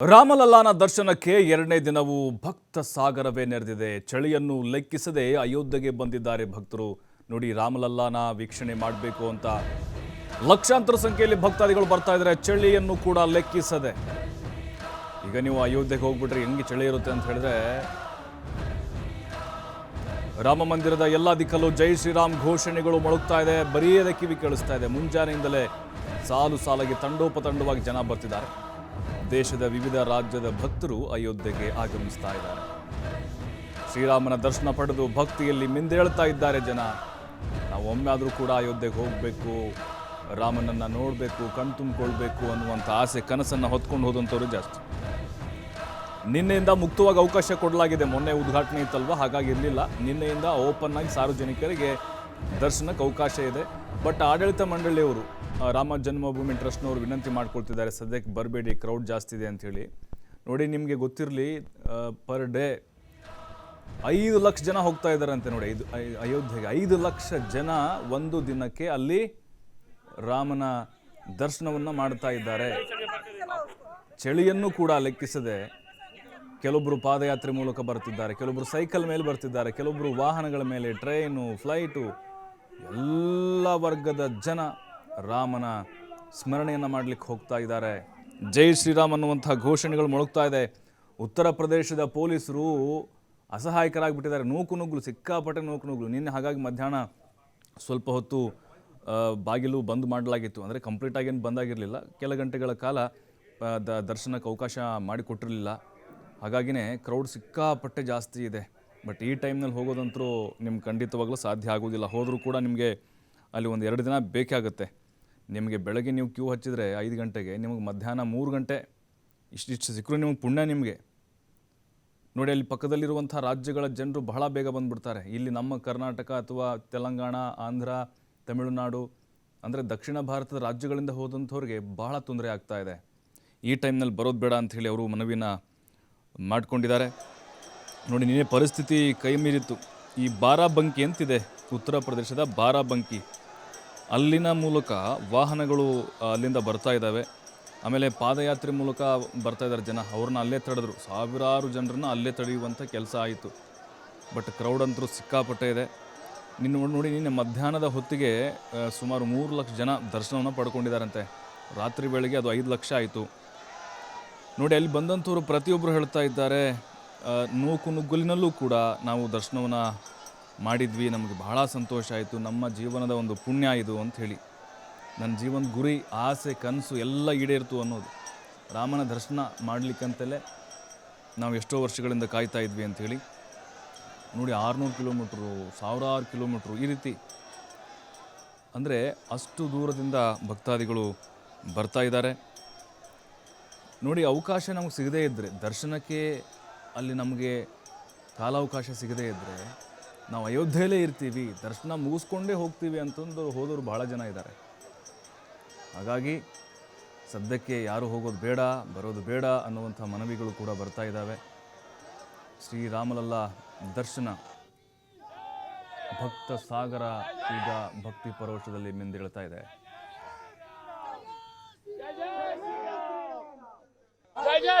ರಾಮಲಲ್ಲಾನ ದರ್ಶನಕ್ಕೆ ಎರಡನೇ ದಿನವೂ ಭಕ್ತ ಸಾಗರವೇ ನೆರೆದಿದೆ. ಚಳಿಯನ್ನು ಲೆಕ್ಕಿಸದೆ ಅಯೋಧ್ಯೆಗೆ ಬಂದಿದ್ದಾರೆ ಭಕ್ತರು. ನೋಡಿ ರಾಮಲಲ್ಲಾನ ವೀಕ್ಷಣೆ ಮಾಡಬೇಕು ಅಂತ. ಲಕ್ಷಾಂತರ ಸಂಖ್ಯೆಯಲ್ಲಿ ಭಕ್ತಾದಿಗಳು ಬರ್ತಾ ಇದ್ದಾರೆ. ಚಳಿಯನ್ನು ಕೂಡ ಲೆಕ್ಕಿಸದೆ. ಈಗ ನೀವು ಅಯೋಧ್ಯೆಗೆ ಹೋಗ್ಬಿಟ್ರೆ ಹೆಂಗೆ ಚಳಿ ಇರುತ್ತೆ ಅಂತ ಹೇಳಿದ್ರೆ, ರಾಮ ಮಂದಿರದ ಎಲ್ಲ ದಿಕ್ಕಲ್ಲೂ ಜೈ ಶ್ರೀರಾಮ್ ಘೋಷಣೆಗಳು ಮೊಳಗ್ತಾ ಇದೆ. ಬರೀ ಕಿವಿ ಕೇಳಿಸ್ತಾ ಇದೆ. ಮುಂಜಾನೆಯಿಂದಲೇ ಸಾಲು ಸಾಲಾಗಿ ತಂಡೋಪತಂಡವಾಗಿ ಜನ ಬರ್ತಿದ್ದಾರೆ. ದೇಶದ ವಿವಿಧ ರಾಜ್ಯದ ಭಕ್ತರು ಅಯೋಧ್ಯೆಗೆ ಆಗಮಿಸ್ತಾ ಇದ್ದಾರೆ. ಶ್ರೀರಾಮನ ದರ್ಶನ ಪಡೆದು ಭಕ್ತಿಯಲ್ಲಿ ಮಿಂದೇಳ್ತಾ ಇದ್ದಾರೆ ಜನ. ನಾವು ಒಮ್ಮೆ ಆದರೂ ಕೂಡ ಅಯೋಧ್ಯೆಗೆ ಹೋಗಬೇಕು, ರಾಮನನ್ನು ನೋಡಬೇಕು ಕಣ್ತುಂಬಿಕೊಳ್ಬೇಕು ಅನ್ನುವಂಥ ಆಸೆ ಕನಸನ್ನು ಹೊತ್ಕೊಂಡು ಹೋದಂಥವ್ರು ಜಾಸ್ತಿ. ನಿನ್ನೆಯಿಂದ ಮುಕ್ತವಾಗಿ ಅವಕಾಶ ಕೊಡಲಾಗಿದೆ. ಮೊನ್ನೆ ಉದ್ಘಾಟನೆ ಇತ್ತಲ್ವ? ಹಾಗಾಗಿ ಇರಲಿಲ್ಲ. ನಿನ್ನೆಯಿಂದ ಓಪನ್ ಆಗಿ ಸಾರ್ವಜನಿಕರಿಗೆ ದರ್ಶನಕ್ಕೆ ಅವಕಾಶ ಇದೆ. ಬಟ್ ಆಡಳಿತ ಮಂಡಳಿಯವರು ರಾಮ ಜನ್ಮಭೂಮಿ ಟ್ರಸ್ಟ್ನವರು ವಿನಂತಿ ಮಾಡ್ಕೊಳ್ತಿದ್ದಾರೆ, ಸದ್ಯಕ್ಕೆ ಬರಬೇಡಿ ಕ್ರೌಡ್ ಜಾಸ್ತಿ ಇದೆ ಅಂಥೇಳಿ ನೋಡಿ, ನಿಮಗೆ ಗೊತ್ತಿರಲಿ ಪರ್ ಡೇ ಐದು ಲಕ್ಷ ಜನ ಹೋಗ್ತಾ ಇದ್ದಾರಂತೆ ನೋಡಿ ಐದು ಅಯೋಧ್ಯೆಗೆ. ಐದು ಲಕ್ಷ ಜನ ಒಂದು ದಿನಕ್ಕೆ ಅಲ್ಲಿ ರಾಮನ ದರ್ಶನವನ್ನು ಮಾಡ್ತಾ ಇದ್ದಾರೆ. ಚಳಿಯನ್ನು ಕೂಡ ಲೆಕ್ಕಿಸದೆ ಕೆಲವೊಬ್ಬರು ಪಾದಯಾತ್ರೆ ಮೂಲಕ ಬರ್ತಿದ್ದಾರೆ ಕೆಲವೊಬ್ಬರು ಸೈಕಲ್ ಮೇಲೆ ಬರ್ತಿದ್ದಾರೆ ಕೆಲವೊಬ್ಬರು ವಾಹನಗಳ ಮೇಲೆ ಟ್ರೈನು ಫ್ಲೈಟು ಎಲ್ಲ ವರ್ಗದ ಜನ ರಾಮನ ಸ್ಮರಣೆಯನ್ನು ಮಾಡಲಿಕ್ಕೆ ಹೋಗ್ತಾ ಇದ್ದಾರೆ. ಜೈ ಶ್ರೀರಾಮ್ ಅನ್ನುವಂಥ ಘೋಷಣೆಗಳು ಮೊಳಗ್ತಾ ಇದೆ. ಉತ್ತರ ಪ್ರದೇಶದ ಪೊಲೀಸರು ಅಸಹಾಯಕರಾಗಿಬಿಟ್ಟಿದ್ದಾರೆ. ನೂಕು ನುಗ್ಗಲು, ಸಿಕ್ಕಾಪಟ್ಟೆ ನೂಕು ನುಗ್ಗಲು. ನಿನ್ನೆ ಹಾಗಾಗಿ ಮಧ್ಯಾಹ್ನ ಸ್ವಲ್ಪ ಹೊತ್ತು ಬಾಗಿಲು ಬಂದ್ ಮಾಡಲಾಗಿತ್ತು. ಅಂದರೆ ಕಂಪ್ಲೀಟಾಗಿ ಏನು ಬಂದಾಗಿರಲಿಲ್ಲ. ಕೆಲ ಗಂಟೆಗಳ ಕಾಲ ದ, ದರ್ಶನಕ್ಕೆ ಅವಕಾಶ ಮಾಡಿಕೊಟ್ಟಿರಲಿಲ್ಲ ಹಾಗಾಗಿನೇ ಕ್ರೌಡ್ ಸಿಕ್ಕಾಪಟ್ಟೆ ಜಾಸ್ತಿ ಇದೆ. ಬಟ್ ಈ ಟೈಮ್ನಲ್ಲಿ ಹೋಗೋದಂತರೂ ನಿಮ್ಗೆ ಖಂಡಿತವಾಗ್ಲೂ ಸಾಧ್ಯ ಆಗೋದಿಲ್ಲ ಹೋದರೂ ಕೂಡ ನಿಮಗೆ ಅಲ್ಲಿ ಒಂದು ಎರಡು ದಿನ ಬೇಕಾಗುತ್ತೆ ನಿಮಗೆ ಬೆಳಗ್ಗೆ ನೀವು ಕ್ಯೂ ಹಚ್ಚಿದರೆ ಐದು ಗಂಟೆಗೆ, ನಿಮಗೆ ಮಧ್ಯಾಹ್ನ ಮೂರು ಗಂಟೆ ಇಷ್ಟಿಷ್ಟು ಸಿಕ್ಕರು ನಿಮಗೆ ಪುಣ್ಯ ನಿಮಗೆ. ನೋಡಿ, ಅಲ್ಲಿ ಪಕ್ಕದಲ್ಲಿರುವಂಥ ರಾಜ್ಯಗಳ ಜನರು ಬಹಳ ಬೇಗ ಬಂದುಬಿಡ್ತಾರೆ. ಇಲ್ಲಿ ನಮ್ಮ ಕರ್ನಾಟಕ ಅಥವಾ ತೆಲಂಗಾಣ, ಆಂಧ್ರ, ತಮಿಳುನಾಡು, ಅಂದರೆ ದಕ್ಷಿಣ ಭಾರತದ ರಾಜ್ಯಗಳಿಂದ ಹೋದಂಥವ್ರಿಗೆ ಬಹಳ ತೊಂದರೆ ಆಗ್ತಾ ಇದೆ. ಈ ಟೈಮ್ನಲ್ಲಿ ಬರೋದು ಬೇಡ ಅಂಥೇಳಿ ಅವರು ಮನವಿನ ಮಾಡಿಕೊಂಡಿದ್ದಾರೆ. ನೋಡಿ, ನಿನ್ನೆ ಪರಿಸ್ಥಿತಿ ಕೈ ಮೀರಿತ್ತು ಈ ಬಾರಾಬಂಕಿ ಅಂತಿದೆ, ಉತ್ತರ ಪ್ರದೇಶದ ಬಾರಾಬಂಕಿ. ಅಲ್ಲಿನ ಮೂಲಕ ವಾಹನಗಳು ಅಲ್ಲಿಂದ ಬರ್ತಾ ಇದ್ದಾವೆ. ಆಮೇಲೆ ಪಾದಯಾತ್ರೆ ಮೂಲಕ ಬರ್ತಾ ಇದ್ದಾರೆ ಜನ. ಅವ್ರನ್ನ ಅಲ್ಲೇ ತಡೆದ್ರು. ಸಾವಿರಾರು ಜನರನ್ನ ಅಲ್ಲೇ ತಡೆಯುವಂಥ ಕೆಲಸ ಆಯಿತು. ಬಟ್ ಕ್ರೌಡ್ ಅಂತರೂ ಸಿಕ್ಕಾಪಟ್ಟೆ ಇದೆ. ನಿನ್ನ ನೋಡಿ- ನಿನ್ನೆ ಮಧ್ಯಾಹ್ನದ ಹೊತ್ತಿಗೆ ಸುಮಾರು ಮೂರು ಲಕ್ಷ ಜನ ದರ್ಶನವನ್ನು ಪಡ್ಕೊಂಡಿದ್ದಾರಂತೆ. ರಾತ್ರಿ ಬೆಳಗ್ಗೆ ಅದು ಐದು ಲಕ್ಷ ಆಯಿತು. ನೋಡಿ, ಅಲ್ಲಿ ಬಂದಂಥವ್ರು ಪ್ರತಿಯೊಬ್ಬರು ಹೇಳ್ತಾ ಇದ್ದಾರೆ ನೂಕು ನುಗ್ಗಲಿನಲ್ಲೂ ಕೂಡ ನಾವು ದರ್ಶನವನ್ನು ಮಾಡಿದ್ವಿ, ನಮಗೆ ಬಹಳ ಸಂತೋಷ ಆಯಿತು. ನಮ್ಮ ಜೀವನದ ಒಂದು ಪುಣ್ಯ ಇದು ಅಂತ ಹೇಳಿ. ನನ್ನ ಜೀವನದ ಗುರಿ, ಆಸೆ, ಕನಸು ಎಲ್ಲ ಈಡೇರ್ತು ಅನ್ನೋದು. ರಾಮನ ದರ್ಶನ ಮಾಡಲಿಕ್ಕಂತಲೇ ನಾವು ಎಷ್ಟೋ ವರ್ಷಗಳಿಂದ ಕಾಯ್ತಾ ಇದ್ವಿ ಅಂಥೇಳಿ ನೋಡಿ, ಆರುನೂರು ಕಿಲೋಮೀಟ್ರು, ಸಾವಿರಾರು ಕಿಲೋಮೀಟ್ರು ಈ ರೀತಿ. ಅಂದರೆ ಅಷ್ಟು ದೂರದಿಂದ ಭಕ್ತಾದಿಗಳು ಬರ್ತಾ ಇದ್ದಾರೆ. ನೋಡಿ, ಅವಕಾಶ ನಮಗೆ ಸಿಗದೇ ಇದ್ದರೆ ದರ್ಶನಕ್ಕೆ ಅಲ್ಲಿ ನಮಗೆ ಕಾಲಾವಕಾಶ ಸಿಗದೇ ಇದ್ದರೆ ನಾವು ಅಯೋಧ್ಯೆಯಲ್ಲೇ ಇರ್ತೀವಿ, ದರ್ಶನ ಮುಗಿಸ್ಕೊಂಡೇ ಹೋಗ್ತೀವಿ ಅಂತಂದು ಹೋದವರು ಭಾಳ ಜನ ಇದ್ದಾರೆ. ಹಾಗಾಗಿ ಸದ್ಯಕ್ಕೆ ಯಾರು ಹೋಗೋದು ಬೇಡ, ಬರೋದು ಬೇಡ ಅನ್ನುವಂಥ ಮನವಿಗಳು ಕೂಡ ಬರ್ತಾ ಇದ್ದಾವೆ. ಶ್ರೀರಾಮಲಲ್ಲ ದರ್ಶನ, ಭಕ್ತ ಸಾಗರ ಈಗ ಭಕ್ತಿ ಪರೋಕ್ಷದಲ್ಲಿ ಮಿಂದಿಳ್ತಾ ಇದೆ. ಜಯ ಜಯ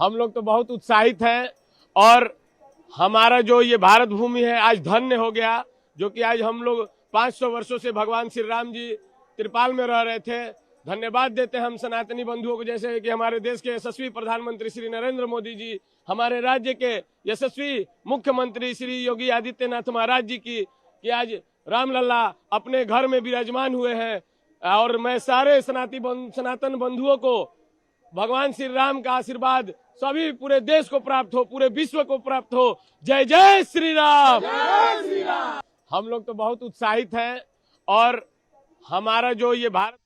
हम लोग तो बहुत उत्साहित हैं और हमारा जो ये भारत भूमि है, आज धन्य हो गया, जो कि आज हम लोग 500 वर्षों से भगवान श्री राम जी त्रिपाल में रह रहे थे। धन्यवाद देते हैं हम सनातनी बंधुओं को, जैसे कि हमारे देश के यशस्वी प्रधानमंत्री श्री नरेंद्र मोदी जी, हमारे राज्य के यशस्वी मुख्यमंत्री श्री योगी आदित्यनाथ महाराज जी की, कि आज रामलला अपने घर में विराजमान हुए हैं। और मैं सारे सनाती बं- सनातन बंधुओं को भगवान श्री राम का आशीर्वाद सभी पूरे देश को प्राप्त हो पूरे विश्व को प्राप्त हो। जय जय श्री राम। हम लोग तो बहुत उत्साहित हैं और हमारा जो ये भारत